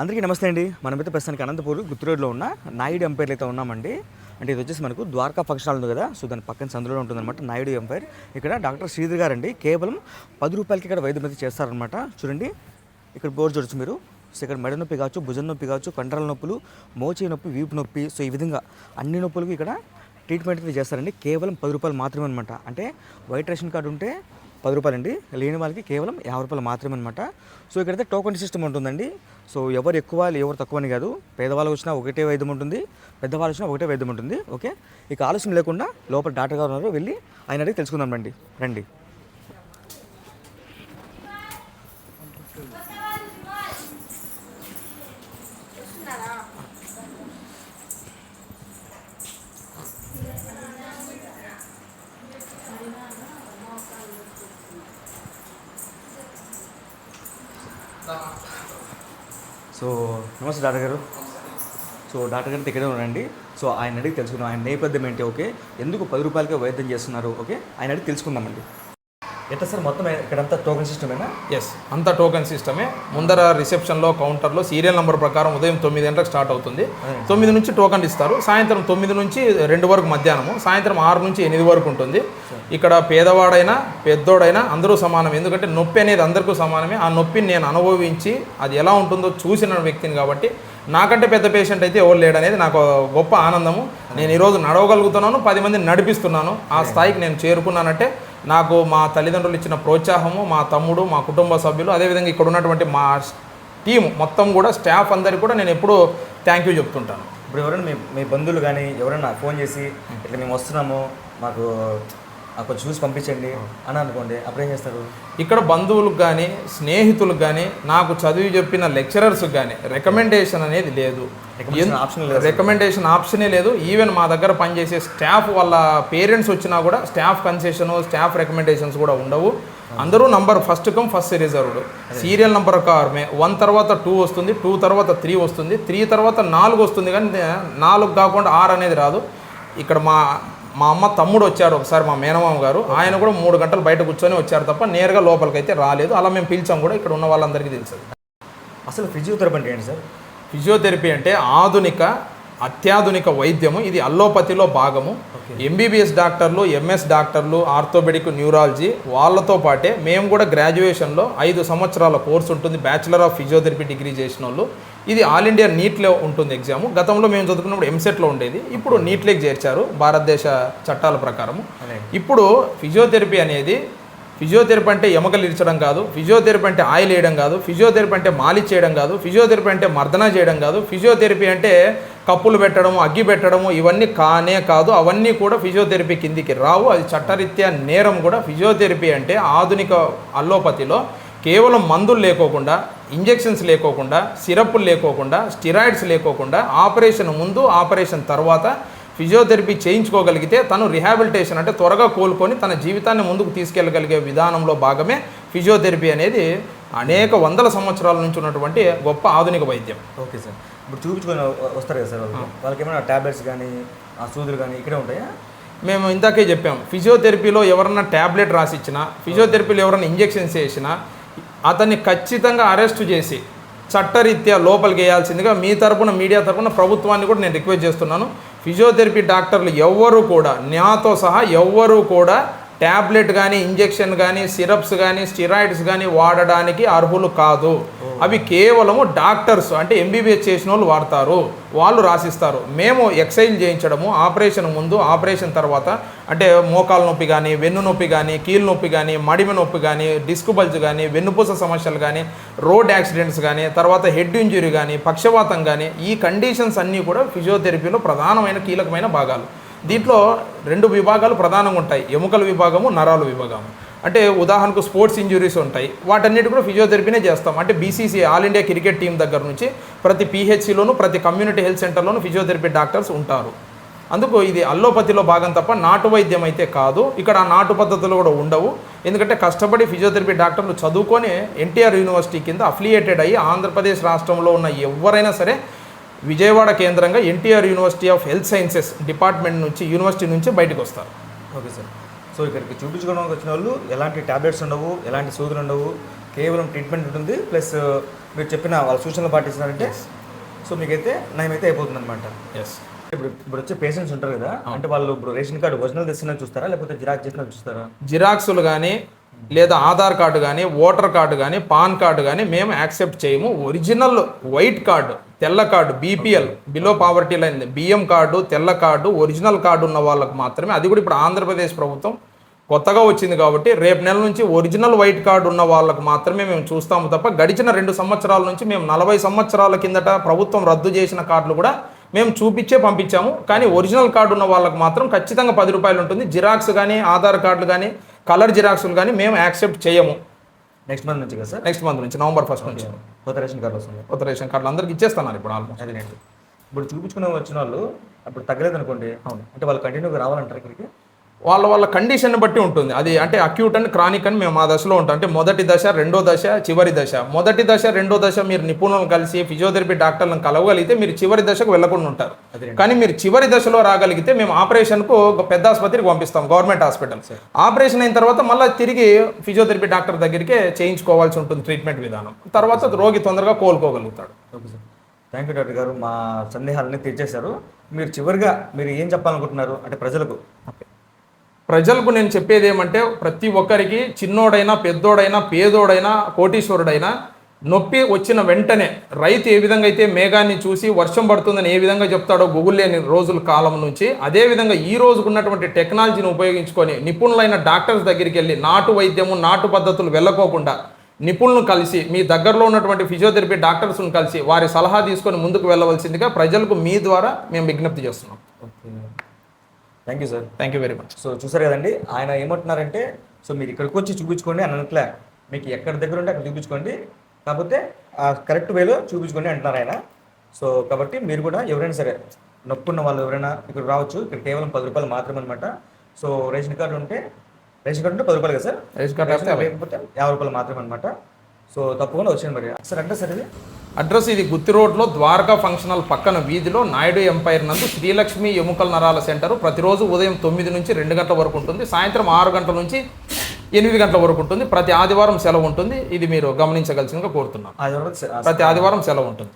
అందరికీ నమస్తే అండి. మనమైతే ప్రస్తుతానికి అనంతపూర్ గుత్తురోడ్లో ఉన్న నాయుడు ఎంపైర్లు అయితే ఉన్నామండి. అంటే ఇది వచ్చేసి మనకు ద్వారకా ఫంక్షన్ ఉంది కదా సో దాని పక్కన సందులో ఉంటుందన్నమాట నాయుడు ఎంపైర్ ఇక్కడ డాక్టర్ శ్రీధర్ గారు అండి కేవలం పది రూపాయలకి ఇక్కడ వైద్యం అయితే చేస్తారనమాట చూడండి ఇక్కడ బోర్డు చూడొచ్చు మీరు. సో ఇక్కడ మెడ నొప్పి కావచ్చు భుజం నొప్పి కావచ్చు కండరాల నొప్పులు మోచే నొప్పి వీపు నొప్పి సో ఈ విధంగా అన్ని నొప్పులకు ఇక్కడ ట్రీట్మెంట్ అయితే చేస్తారండి. కేవలం పది రూపాయలు మాత్రమే అనమాట అంటే వైట్ రేషన్ కార్డు ఉంటే పది రూపాయలు అండి లేని వాళ్ళకి కేవలం యాభై రూపాయలు మాత్రమే అనమాట సో ఇక్కడైతే టోకన్ సిస్టమ్ ఉంటుందండి. సో ఎవరు ఎక్కువ ఎవరు తక్కువ అని కాదు. పేదవాళ్ళు వచ్చినా ఒకటే వైద్యం ఉంటుంది. పెద్దవాళ్ళు వచ్చినా ఒకటే వైద్యం ఉంటుంది. ఓకే? ఇక ఆలస్యం లేకుండా లోపల డాక్టర్ గారు ఉన్నారు. వెళ్ళి ఆయన అడిగి తెలుసుకుందాం రండి. రండి. సో నమస్తే డాక్టర్ గారు. సో డాక్టర్ గారి దగ్గరే ఉండండి. సో ఆయన అడిగి తెలుసుకుందాం. ఆయన నేపథ్యం ఏంటి? ఓకే. ఎందుకు పది రూపాయలకే వైద్యం చేస్తున్నారు? ఓకే. ఆయన అడిగి తెలుసుకుందామండి. ఎట్లా సార్? మొత్తం ఇక్కడంతా టోకెన్ సిస్టమేనా ఎస్ అంత టోకెన్ సిస్టమే ముందర రిసెప్షన్లో కౌంటర్లో సీరియల్ నెంబర్ ప్రకారం ఉదయం తొమ్మిది గంటలకు స్టార్ట్ అవుతుంది. తొమ్మిది నుంచి టోకెన్ ఇస్తారు. సాయంత్రం తొమ్మిది నుంచి రెండు వరకు మధ్యాహ్నము. సాయంత్రం ఆరు నుంచి ఎనిమిది వరకు ఉంటుంది. ఇక్కడ పేదవాడైనా పెద్దోడైనా అందరూ సమానం ఎందుకంటే నొప్పి అనేది అందరికీ సమానమే. ఆ నొప్పిని నేను అనుభవించి అది ఎలా ఉంటుందో చూసిన వ్యక్తిని కాబట్టి నాకంటే పెద్ద పేషెంట్ అయితే ఎవరు లేడనేది నాకు గొప్ప ఆనందము. నేను ఈరోజు నడవగలుగుతున్నాను పది మందిని నడిపిస్తున్నాను. ఆ స్థాయికి నేను చేరుకున్నానంటే నాకు మా తల్లిదండ్రులు ఇచ్చిన ప్రోత్సాహము మా తమ్ముడు మా కుటుంబ సభ్యులు అదేవిధంగా ఇక్కడ ఉన్నటువంటి మా టీం మొత్తం కూడా స్టాఫ్ అందరికీ కూడా నేను ఎప్పుడూ థ్యాంక్ యూ చెప్తుంటాను. ఇప్పుడు ఎవరైనా మీ మీ బంధువులు కానీ ఎవరైనా ఫోన్ చేసి ఇట్లా మేము వస్తున్నాము మాకు కొంచెం చూసి పంపించండి అని అనుకోండి. అప్పుడు ఏం చేస్తారు? ఇక్కడ బంధువులకు కానీ స్నేహితులకు కానీ నాకు చదివి చెప్పిన లెక్చరర్స్కి కానీ రికమెండేషన్ అనేది లేదు. Option లేదు. రికమెండేషన్ ఆప్షనే లేదు. ఈవెన్ మా దగ్గర పనిచేసే స్టాఫ్ వాళ్ళ పేరెంట్స్ వచ్చినా కూడా స్టాఫ్ కన్సెషన్ స్టాఫ్ రికమెండేషన్స్ కూడా ఉండవు. అందరూ number first come first reserved serial number కారమే వన్ తర్వాత టూ వస్తుంది టూ తర్వాత త్రీ వస్తుంది త్రీ తర్వాత నాలుగు వస్తుంది కానీ నాలుగు కాకుండా ఆరు అనేది రాదు. ఇక్కడ మా మా అమ్మ తమ్ముడు వచ్చారు ఒకసారి మా మేనమామ గారు. ఆయన కూడా మూడు గంటలు బయట కూర్చొని వచ్చారు తప్ప నేరుగా లోపలికి అయితే రాలేదు. అలా మేము పిలిచాం కూడా ఇక్కడ ఉన్న వాళ్ళందరికీ తెలుసు. అసలు ఫిజియోథెరపీ అంటే ఏంటి సార్? ఫిజియోథెరపీ అంటే ఆధునిక అత్యాధునిక వైద్యము. ఇది అల్లోపతిలో భాగము. ఎంబీబీఎస్ డాక్టర్లు ఎంఎస్ డాక్టర్లు ఆర్థోపెడిక్ న్యూరాలజీ వాళ్ళతో పాటే మేము కూడా గ్రాడ్యుయేషన్లో ఐదు సంవత్సరాల కోర్సు ఉంటుంది. బ్యాచిలర్ ఆఫ్ ఫిజియోథెరపీ డిగ్రీ చేసిన వాళ్ళు. ఇది ఆల్ ఇండియా నీట్లో ఉంటుంది ఎగ్జామ్. గతంలో మేము చదువుకున్నప్పుడు ఎంసెట్లో ఉండేది. ఇప్పుడు నీట్లోకి చేర్చారు భారతదేశ చట్టాల ప్రకారము. అలాగే. ఇప్పుడు ఫిజియోథెరపీ అనేది ఫిజియోథెరపీ అంటే ఎముకలు ఇరచడం కాదు ఫిజియోథెరపీ అంటే ఆయిల్ వేయడం కాదు ఫిజియోథెరపీ అంటే మాలిష్ చేయడం కాదు ఫిజియోథెరపీ అంటే మర్దన చేయడం కాదు ఫిజియోథెరపీ అంటే కప్పులు పెట్టడము అగ్గి పెట్టడము ఇవన్నీ కానే కాదు అవన్నీ కూడా ఫిజియోథెరపీ కిందికి రావు. అది చట్టరీత్యా నేరం కూడా ఫిజియోథెరపీ అంటే ఆధునిక అల్లోపతిలో కేవలం మందులు లేకోకుండా ఇంజెక్షన్స్ లేకోకుండా సిరప్పులు లేకోకుండా స్టిరాయిడ్స్ లేకోకుండా ఆపరేషన్ ముందు ఆపరేషన్ తర్వాత ఫిజియోథెరపీ చేయించుకోగలిగితే తను రిహాబిలిటేషన్ అంటే త్వరగా కోలుకొని తన జీవితాన్ని ముందుకు తీసుకెళ్ళగలిగే విధానంలో భాగమే ఫిజియోథెరపీ అనేది అనేక వందల సంవత్సరాల నుంచి ఉన్నటువంటి గొప్ప ఆధునిక వైద్యం. Okay sir. ఇప్పుడు చూపించుకొని వస్తారు కదా సార్ వాళ్ళు. వాళ్ళకి ఏమైనా ట్యాబ్లెట్స్ కానీ ఆ సూదులు కానీ ఇక్కడే ఉంటాయా? మేము ఇందాకే చెప్పాం ఫిజియోథెరపీలో ఎవరన్నా ట్యాబ్లెట్ రాసిచ్చినా ఫిజియోథెరపీలో ఎవరన్నా ఇంజెక్షన్స్ చేసినా అతన్ని ఖచ్చితంగా అరెస్ట్ చేసి చట్టరీత్యా లోపలికి వేయాల్సిందిగా మీ తరపున మీడియా తరపున ప్రభుత్వాన్ని కూడా నేను రిక్వెస్ట్ చేస్తున్నాను. ఫిజియోథెరపీ డాక్టర్లు ఎవ్వరూ కూడా నాతో సహా ఎవ్వరూ కూడా ట్యాబ్లెట్ కానీ ఇంజెక్షన్ కానీ సిరప్స్ కానీ స్టిరాయిడ్స్ కానీ వాడడానికి అర్హులు కాదు. అవి కేవలము డాక్టర్స్ అంటే ఎంబీబీఎస్ చేసిన వాళ్ళు వాడతారు. వాళ్ళు రాసిస్తారు. మేము ఎక్సైజ్ చేయించడము ఆపరేషన్ ముందు ఆపరేషన్ తర్వాత అంటే మోకాలు నొప్పి కానీ వెన్ను నొప్పి కానీ కీలు నొప్పి కానీ మడిమ నొప్పి కానీ డిస్క్ బల్జ్ కానీ వెన్నుపూస సమస్యలు కానీ రోడ్ యాక్సిడెంట్స్ కానీ తర్వాత హెడ్ ఇంజురీ కానీ పక్షవాతం కానీ ఈ కండిషన్స్ అన్నీ కూడా ఫిజియోథెరపీలో ప్రధానమైన కీలకమైన భాగాలు. దీంట్లో రెండు విభాగాలు ప్రధానంగా ఉంటాయి. ఎముకల విభాగము నరాల విభాగము. అంటే ఉదాహరణకు స్పోర్ట్స్ ఇంజురీస్ ఉంటాయి. వాటన్నిటి కూడా ఫిజియోథెరపీనే చేస్తాం. అంటే BCC all India cricket team దగ్గర నుంచి ప్రతి పీహెచ్సిలోను ప్రతి కమ్యూనిటీ హెల్త్ సెంటర్లోను ఫిజియోథెరపీ డాక్టర్స్ ఉంటారు. అందుకు ఇది అల్లోపతిలో భాగం తప్ప నాటు వైద్యం అయితే కాదు. ఇక్కడ ఆ నాటు పద్ధతులు కూడా ఉండవు. ఎందుకంటే కష్టపడి ఫిజియోథెరపీ డాక్టర్లు చదువుకొని ఎన్టీఆర్ యూనివర్సిటీ కింద అఫిలియేటెడ్ అయ్యి ఆంధ్రప్రదేశ్ రాష్ట్రంలో ఉన్న ఎవరైనా సరే విజయవాడ కేంద్రంగా NTR university of health sciences department నుంచి యూనివర్సిటీ నుంచి బయటకు వస్తారు. Okay sir. సో ఇక్కడికి చూపించుకోవడానికి వచ్చిన వాళ్ళు ఎలాంటి టాబ్లెట్స్ ఉండవు ఎలాంటి సూదులు ఉండవు కేవలం ట్రీట్మెంట్ ఉంటుంది. ప్లస్ మీరు చెప్పిన వాళ్ళ సూచనలు పాటిస్తున్నారంటే సో మీకైతే నయమైతే అయిపోతుంది అనమాట ఎస్ ఇప్పుడు ఇప్పుడు వచ్చే పేషెంట్స్ ఉంటారు కదా అంటే వాళ్ళు ఇప్పుడు రేషన్ కార్డు ఒరిజినల్ తెస్తున్నా చూస్తారా లేకపోతే జిరాక్స్ చేసినా చూస్తారా? జిరాక్సులు కానీ లేదా ఆధార్ కార్డు కానీ ఓటర్ కార్డు కానీ పాన్ కార్డు కానీ మేము యాక్సెప్ట్ చేయము. ఒరిజినల్ వైట్ కార్డు తెల్ల card BPL below poverty line బియ్యం కార్డు తెల్ల కార్డు ఒరిజినల్ కార్డు ఉన్న వాళ్ళకు మాత్రమే. అది కూడా ఇప్పుడు ఆంధ్రప్రదేశ్ ప్రభుత్వం కొత్తగా వచ్చింది కాబట్టి రేపు నెల నుంచి ఒరిజినల్ వైట్ కార్డు ఉన్న వాళ్ళకు మాత్రమే మేము చూస్తాము తప్ప గడిచిన రెండు సంవత్సరాల నుంచి మేము నలభై సంవత్సరాల కిందట ప్రభుత్వం రద్దు చేసిన కార్డులు కూడా మేము చూపించే పంపించాము. కానీ ఒరిజినల్ కార్డు ఉన్న వాళ్ళకు మాత్రం ఖచ్చితంగా పది రూపాయలు ఉంటుంది. జిరాక్స్ కానీ ఆధార్ కార్డులు కానీ కలర్ జిరాక్స్లు కానీ మేము యాక్సెప్ట్ చేయము. నెక్స్ట్ మంత్ నుంచి కదా సార్? నెక్స్ట్ మంత్ నుంచి నవంబర్ ఫస్ట్ నుంచి. కొత్త రేషన్ కార్డు వస్తుంది కొత్త రేషన్ కార్డులు అందరికి ఇచ్చేస్తున్నారు ఇప్పుడు ఆల్మోస్ట్ అదేనండి ఇప్పుడు చూపించుకునే వచ్చిన వాళ్ళు అప్పుడు తగ్గలేదు అనుకోండి అవును. అంటే వాళ్ళు కంటిన్యూగా రావాలంటారు ఇక్కడికి? వాళ్ళ వాళ్ళ కండిషన్ బట్టి ఉంటుంది. అది అంటే అక్యూట్ అండ్ క్రానిక్ అని మేము ఆ దశలో ఉంటాం. అంటే మొదటి దశ రెండో దశ చివరి దశ. మొదటి దశ రెండో దశ మీరు నిపుణులను కలిసి ఫిజియోథెరపీ డాక్టర్లను కలవగలిగితే మీరు చివరి దశకు వెళ్ళకుండా ఉంటారు. కానీ మీరు చివరి దశలో రాగలిగితే మేము ఆపరేషన్కు పెద్ద ఆసుపత్రికి పంపిస్తాం గవర్నమెంట్ హాస్పిటల్ ఆపరేషన్ అయిన తర్వాత మళ్ళీ తిరిగి ఫిజియోథెరపీ డాక్టర్ దగ్గరికి చేయించుకోవాల్సి ఉంటుంది ట్రీట్మెంట్ విధానం. తర్వాత రోగి తొందరగా కోలుకోగలుగుతాడు. Okay sir. Thank you doctor garu. మా సందేహాలన్నీ తీర్చేశారు. మీరు చివరిగా మీరు ఏం చెప్పాలనుకుంటున్నారు? అంటే ప్రజలకు. ప్రజలకు నేను చెప్పేది ఏమంటే ప్రతి ఒక్కరికి చిన్నోడైనా పెద్దోడైనా పేదోడైనా కోటీశ్వరుడైనా నొప్పి వచ్చిన వెంటనే రైతు ఏ విధంగా అయితే మేఘాన్ని చూసి వర్షం పడుతుందని ఏ విధంగా చెప్తాడో గూగుల్ లేని రోజుల కాలం నుంచి అదే విధంగా ఈ రోజుకు ఉన్నటువంటి టెక్నాలజీని ఉపయోగించుకొని నిపుణులైన డాక్టర్స్ దగ్గరికి వెళ్ళి నాటు వైద్యము నాటు పద్ధతులు వెళ్ళకోకుండా నిపుణులను కలిసి మీ దగ్గరలో ఉన్నటువంటి ఫిజియోథెరపీ డాక్టర్స్ను కలిసి వారి సలహా తీసుకొని ముందుకు వెళ్ళవలసిందిగా ప్రజలకు మీ ద్వారా మేము విజ్ఞప్తి చేస్తున్నాం. Thank you sir thank you very much so చూసారు కదండి ఆయన ఏమంటున్నారంటే సో మీరు ఇక్కడికి వచ్చి చూపించుకోండి అని అనట్లే. మీకు ఎక్కడ దగ్గర ఉంటే అక్కడ చూపించుకోండి. కాకపోతే ఆ కరెక్ట్ వేలో చూపించుకోండి అంటున్నారు ఆయన. సో కాబట్టి మీరు కూడా ఎవరైనా సరే నొప్పి ఉన్న వాళ్ళు ఎవరైనా ఇక్కడ రావచ్చు. ఇక్కడ కేవలం పది రూపాయలు మాత్రమే అనమాట సో రేషన్ కార్డు ఉంటే రేషన్ కార్డు ఉంటే పది రూపాయలు కదా sir? Ration card ration card లేకపోతే యాభై రూపాయలు మాత్రమే అనమాట సో తప్పకుండా వచ్చాను మరి. సార్ అంటే సార్ ఇది? అడ్రస్ ఇది గుత్తి రోడ్లో ద్వారకా ఫంక్షన్ హాల్ పక్కన వీధిలో నాయుడు ఎంపైర్ నందు శ్రీలక్ష్మి ఎముకల నరాల సెంటర్. ప్రతిరోజు ఉదయం తొమ్మిది నుంచి రెండు గంటల వరకు ఉంటుంది. సాయంత్రం ఆరు గంటల నుంచి ఎనిమిది గంటల వరకు ఉంటుంది. ప్రతి ఆదివారం సెలవు ఉంటుంది. ఇది మీరు గమనించగలిసిందిగా కోరుతున్నాను. ప్రతి ఆదివారం సెలవు ఉంటుంది.